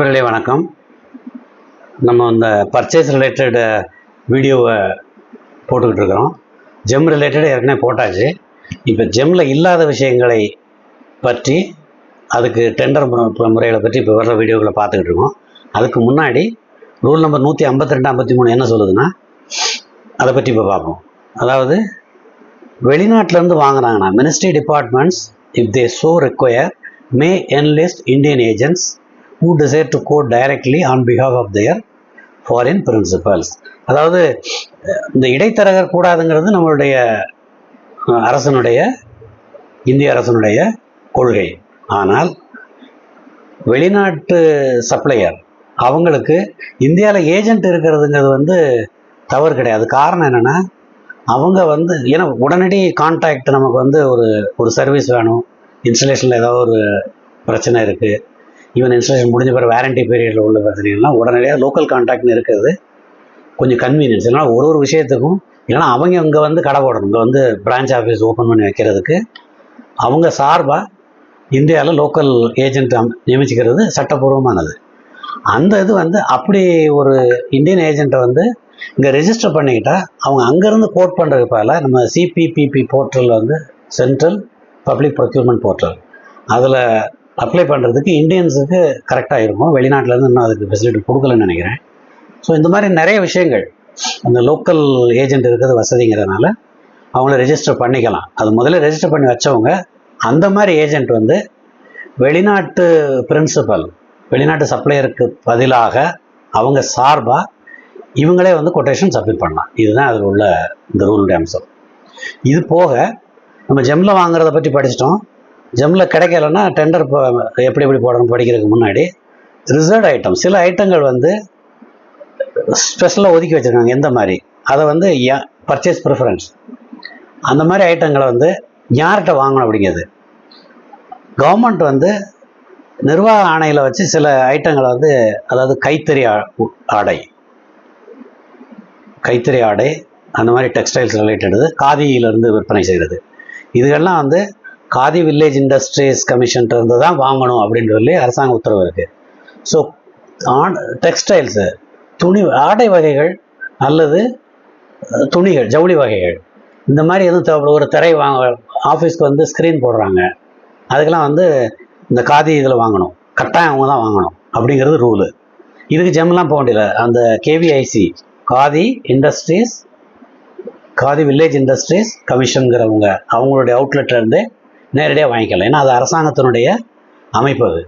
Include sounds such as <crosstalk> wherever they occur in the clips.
நண்பர்களே வணக்கம். நம்ம இந்த பர்ச்சேஸ் ரிலேட்டட் வீடியோவை போட்டுக்கிட்டு இருக்கிறோம். ஜெம் ரிலேட்டடாக ஏற்கனவே போட்டாச்சு. இப்போ ஜெம்மில் இல்லாத விஷயங்களை பற்றி அதுக்கு டெண்டர் முறைகளை பற்றி இப்போ வர்ற வீடியோக்களை பார்த்துக்கிட்டு இருக்கோம். அதுக்கு முன்னாடி ரூல் நம்பர் நூற்றி ஐம்பத்தி ரெண்டு ஐம்பத்தி மூணு என்ன சொல்லுதுன்னா அதை பற்றி இப்போ பார்ப்போம். அதாவது வெளிநாட்டிலேருந்து வாங்குறாங்கன்னா ministry departments if they so require may enlist Indian agents who desire to quote directly on behalf of their foreign principals. அதாவது இந்த இடைத்தரகர் கூடாதுங்கிறது நம்மளுடைய அரசனுடைய இந்திய அரசனுடைய கொள்கை. ஆனால் வெளிநாட்டு சப்ளையர் அவங்களுக்கு இந்தியாவில் ஏஜென்ட் இருக்கிறதுங்கிறது வந்து தவறு கிடையாது. காரணம் என்னென்னா அவங்க வந்து ஏன்னா உடனடி கான்டாக்ட் நமக்கு வந்து ஒரு ஒரு சர்வீஸ் வேணும். இன்ஸ்டலேஷனில் ஏதாவது ஒரு பிரச்சனை இருக்குது ஈவன் இன்ஸ்டாலேஷன் முடிஞ்ச பிறகு வாரண்டி பீரியடில் உள்ள பிரச்சனைகள்லாம் உடனடியாக லோக்கல் கான்டாக்ட்னு இருக்கிறது கொஞ்சம் கன்வீனியன்ஸ் இல்லைனா ஒரு ஒரு விஷயத்துக்கும் இல்லைன்னா அவங்க இங்கே வந்து கடை போடணும். இங்கே வந்து பிரான்ச் ஆஃபீஸ் ஓப்பன் பண்ணி வைக்கிறதுக்கு அவங்க சார்பாக இந்தியாவில் லோக்கல் ஏஜென்ட் நியமிச்சுக்கிறது சட்டப்பூர்வமானது. அந்த இது வந்து அப்படி ஒரு இந்தியன் ஏஜென்ட்டை வந்து இங்கே ரெஜிஸ்டர் பண்ணிக்கிட்டால் அவங்க அங்கேருந்து கோட் பண்ணுறதுக்கால நம்ம சிபிபிபி போர்ட்டல் வந்து சென்ட்ரல் பப்ளிக் ப்ரொக்யூர்மெண்ட் போர்ட்டல் அதில் அப்ளை பண்ணுறதுக்கு இந்தியன்ஸுக்கு கரெக்டாக இருக்கும் வெளிநாட்டிலேருந்து இன்னும் அதுக்கு ஃபெசிலிட்டி கொடுக்கலன்னு நினைக்கிறேன். ஸோ இந்த மாதிரி நிறைய விஷயங்கள் அந்த லோக்கல் ஏஜெண்ட் இருக்கிறது வசதிங்கிறதுனால அவங்கள ரெஜிஸ்டர் பண்ணிக்கலாம். அது முதல்ல ரெஜிஸ்டர் பண்ணி வச்சவங்க அந்த மாதிரி ஏஜெண்ட் வந்து வெளிநாட்டு பிரின்சிபல் வெளிநாட்டு சப்ளையருக்கு பதிலாக அவங்க சார்பாக இவங்களே வந்து கொட்டேஷன் சப்மிட் பண்ணலாம். இதுதான் அதில் உள்ள இந்த ரூலுடைய அம்சம். இது போக நம்ம ஜெம்மில் வாங்குறத பற்றி படிச்சிட்டோம். ஜெம்மில் கிடைக்கலன்னா டெண்டர் எப்படி எப்படி போடணும் படிக்கிறதுக்கு முன்னாடி ரிசர்வ் ஐட்டம் சில ஐட்டங்கள் வந்து ஸ்பெஷலாக ஒதுக்கி வச்சுருக்காங்க. எந்த மாதிரி? அதை வந்து பர்ச்சேஸ் ப்ரிஃபரன்ஸ் அந்த மாதிரி ஐட்டங்களை வந்து யார்கிட்ட வாங்கணும் அப்படிங்கிறது. கவர்மெண்ட் வந்து நிர்வாக ஆணையில் வச்சு சில ஐட்டங்களை வந்து அதாவது கைத்தறி ஆ- ஆடை. கைத்தறி ஆடை அந்த மாதிரி டெக்ஸ்டைல்ஸ் ரிலேட்டடு காதியிலிருந்து விற்பனை செய்கிறது இதுகெல்லாம் வந்து காதி வில்லேஜ் இண்டஸ்ட்ரீஸ் கமிஷன்ட்டு தான் வாங்கணும் அப்படின்னு சொல்லி அரசாங்க உத்தரவு இருக்குது ஸோ ஆன் டெக்ஸ்டைல்ஸு துணி ஆடை வகைகள் அல்லது துணிகள் ஜவுளி வகைகள். இந்த மாதிரி எதுவும் தேவைப்படும். ஒரு திரை வாங்க ஆஃபீஸ்க்கு வந்து ஸ்க்ரீன் போடுறாங்க. அதுக்கெல்லாம் வந்து இந்த காதி இதில் வாங்கணும். கட்டாயம் அவங்க தான் வாங்கணும் அப்படிங்கிறது ரூலு இதுக்கு ஜெம்லாம் போக வேண்டியதில்லை. அந்த KVIC Khadi industries Khadi village industries கமிஷனுங்கிறவங்க அவங்களுடைய அவுட்லெட்ல இருந்தே நேரடியாக வாங்கிக்கலாம். ஏன்னா அது அரசாங்கத்தினுடைய அமைப்பு அது.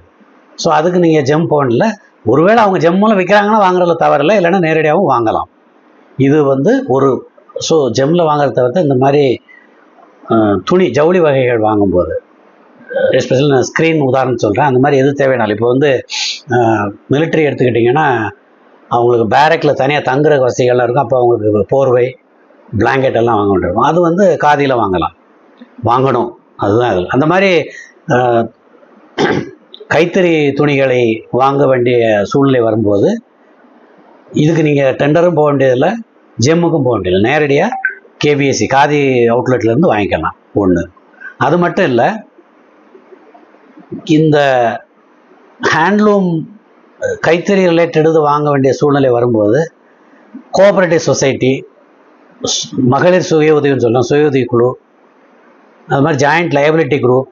ஸோ அதுக்கு நீங்கள் ஜெம் போனில் ஒருவேளை அவங்க ஜெம்மில் விற்கிறாங்கன்னா வாங்குறதுல தவறில்லை. இல்லைன்னா நேரடியாகவும் வாங்கலாம். இது வந்து ஒரு ஸோ ஜெம்மில் வாங்குறத தவிர்த்து இந்த மாதிரி துணி ஜவுளி வகைகள் வாங்கும்போது எஸ்பெஷலி நான் ஸ்க்ரீன் உதாரணம் சொல்கிறேன் அந்த மாதிரி எது தேவைனாலும் இப்போ வந்து மிலிட்ரி எடுத்துக்கிட்டிங்கன்னா அவங்களுக்கு பேரக்கில் தனியாக தங்குற வசதிகள்லாம் இருக்கும். அப்போ அவங்களுக்கு போர்வை பிளாங்கெட் எல்லாம் வாங்க வேண்டியிருக்கும். அது வந்து காதியில் வாங்கலாம். வாங்கணும். அதுதான் அது. அந்த மாதிரி கைத்தறி துணிகளை வாங்க வேண்டிய சூழ்நிலை வரும்போது இதுக்கு நீங்கள் டெண்டரும் போக வேண்டியதில்லை ஜெம்முக்கும் போக வேண்டியதில்லை. நேரடியாக கேபிஎஸ்சி காதி அவுட்லெட்லேருந்து வாங்கிக்கலாம் ஒன்று அது மட்டும் இல்லை இந்த ஹேண்ட்லூம் கைத்தறி ரிலேட்டடு வாங்க வேண்டிய சூழ்நிலை வரும்போது கோஆபரேட்டிவ் சொசைட்டி மகளிர் சுய உதவின்னு சொல்லலாம் சுய உதவி குழு அது மாதிரி joint liability group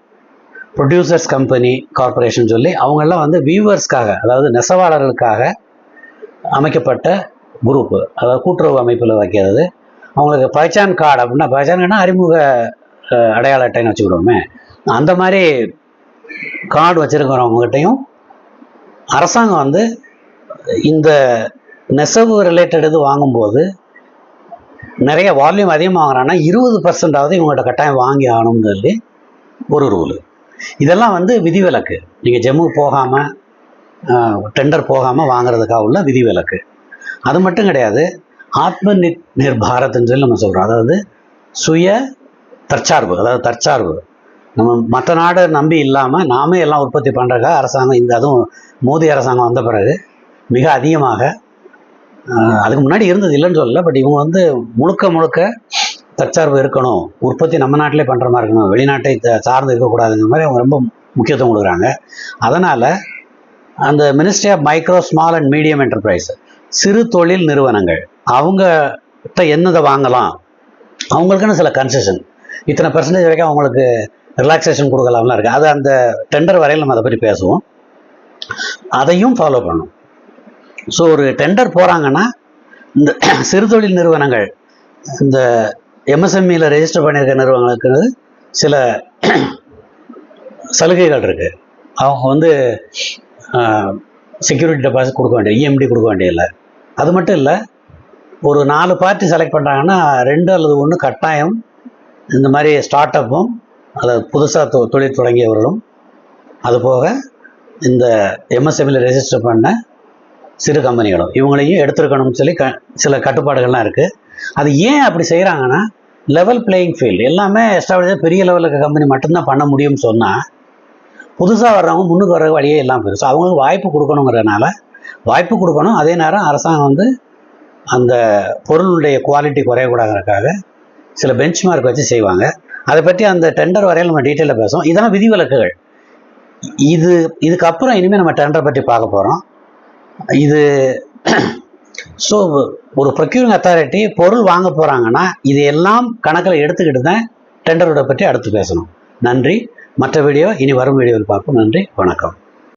producers company corporation சொல்லி அவங்கெல்லாம் வந்து வியூவர்ஸ்க்காக அதாவது நெசவாளர்களுக்காக அமைக்கப்பட்ட குரூப்பு அதாவது கூட்டுறவு அமைப்பில் வைக்கிறது. அவங்களுக்கு பைச்சான் கார்டு அப்படின்னா பைச்சான் அறிமுக அடையாள அட்டைன்னு வச்சுக்கிடுவோமே. அந்த மாதிரி கார்டு வச்சுருக்கிறவங்ககிட்டையும் அரசாங்கம் வந்து இந்த நெசவு ரிலேட்டட் இது வாங்கும்போது நிறைய வால்யூம் அதிகமாக வாங்குறாங்கன்னா இருபது பர்சன்டாவது இவங்கள்ட்ட கட்டாயம் வாங்கி ஆகணும்னு சொல்லி ஒரு ரூலு இதெல்லாம் வந்து விதிவிலக்கு. நீங்கள் ஜம்மு போகாமல் டெண்டர் போகாமல் வாங்குறதுக்காக உள்ள விதிவிலக்கு. அது மட்டும் கிடையாது. ஆத்ம நிர் நிர் சொல்லி நம்ம சொல்கிறோம் அதாவது சுய தற்சார்பு. அதாவது தற்சார்பு. நம்ம மற்ற நாடை நம்பி இல்லாமல் நாமே எல்லாம் உற்பத்தி பண்ணுறதுக்காக அரசாங்கம் இந்த அதுவும் மோதி அரசாங்கம் வந்த பிறகு மிக அதிகமாக அதுக்கு முன்னாடி இருந்தது இல்லைன்னு சொல்லல பட் இவங்க வந்து முழுக்க முழுக்க தற்சார்பு இருக்கணும் உற்பத்தி நம்ம நாட்டிலே பண்ணுற மாதிரி இருக்கணும் வெளிநாட்டை சார்ந்து இருக்கக்கூடாதுங்கிற மாதிரி அவங்க ரொம்ப முக்கியத்துவம் கொடுக்குறாங்க. அதனால் அந்த ministry of micro small and medium enterprise சிறு தொழில் நிறுவனங்கள் அவங்ககிட்ட என்னதை வாங்கலாம் அவங்களுக்குன்னு சில கன்செஷன் இத்தனை பெர்சன்டேஜ் வரைக்கும் அவங்களுக்கு ரிலாக்ஸேஷன் கொடுக்கலாம்லாம் இருக்குது அது அந்த டெண்டர் வரையில் நம்ம அதை பற்றி பேசுவோம். அதையும் ஃபாலோ பண்ணும் ஸோ ஒரு டெண்டர் போகிறாங்கன்னா இந்த <clears throat> சிறு தொழில் நிறுவனங்கள் இந்த எம்எஸ்எம்இயில் ரெஜிஸ்டர் பண்ணியிருக்க நிறுவனங்களுக்கு சில <clears throat> சலுகைகள் இருக்குது அவங்க வந்து செக்யூரிட்டி டெபாசிட் கொடுக்க வேண்டிய இஎம்டி கொடுக்க வேண்டியதில்லை. அது மட்டும் இல்லை ஒரு நாலு பார்ட்டி செலக்ட் பண்ணுறாங்கன்னா ரெண்டு அல்லது ஒன்று கட்டாயம் இந்த மாதிரி ஸ்டார்ட் அப்பும் அதாவது புதுசாக தொ தொழில் தொடங்கியவர்களும் அதுபோக இந்த எம்எஸ்எம்இயில் ரெஜிஸ்டர் பண்ண சிறு கம்பெனிகளும். இவங்களையும் எடுத்துருக்கணும்னு சொல்லி க சில கட்டுப்பாடுகள்லாம் இருக்குது அது ஏன் அப்படி செய்கிறாங்கன்னா லெவல் பிளேயிங் ஃபீல்டு எல்லாமே எஸ்டாப்ளிஷாக பெரிய லெவலில் இருக்க கம்பெனி மட்டும்தான் பண்ண முடியும்னு சொன்னால் புதுசாக வர்றவங்க முன்னுக்கு வர வழியே இல்லாமல் போயிடும். ஸோ அவங்களுக்கு வாய்ப்பு கொடுக்கணுங்கிறதுனால வாய்ப்பு கொடுக்கணும். அதே நேரம் அரசாங்கம் வந்து அந்த பொருளுடைய குவாலிட்டி குறையக்கூடாதுக்காக சில பெஞ்ச் மார்க் வச்சு செய்வாங்க. அதை பற்றி அந்த டெண்டர் வரையில் நம்ம டீட்டெயிலில் பேசுவோம். இதெல்லாம் விதிவிலக்குகள். இது இதுக்கப்புறம் இனிமேல் நம்ம டெண்டர் பற்றி பார்க்க போகிறோம் இது ஸோ ஒரு ப்ரொக்யூரிங் அத்தாரிட்டி பொருள் வாங்க போகிறாங்கன்னா இது எல்லாம் கணக்கில் எடுத்துக்கிட்டு தான் டெண்டரோட பற்றி அடுத்து பேசணும். நன்றி. மற்ற வீடியோ இனி வரும் வீடியோவில் பார்ப்போம். நன்றி. வணக்கம்.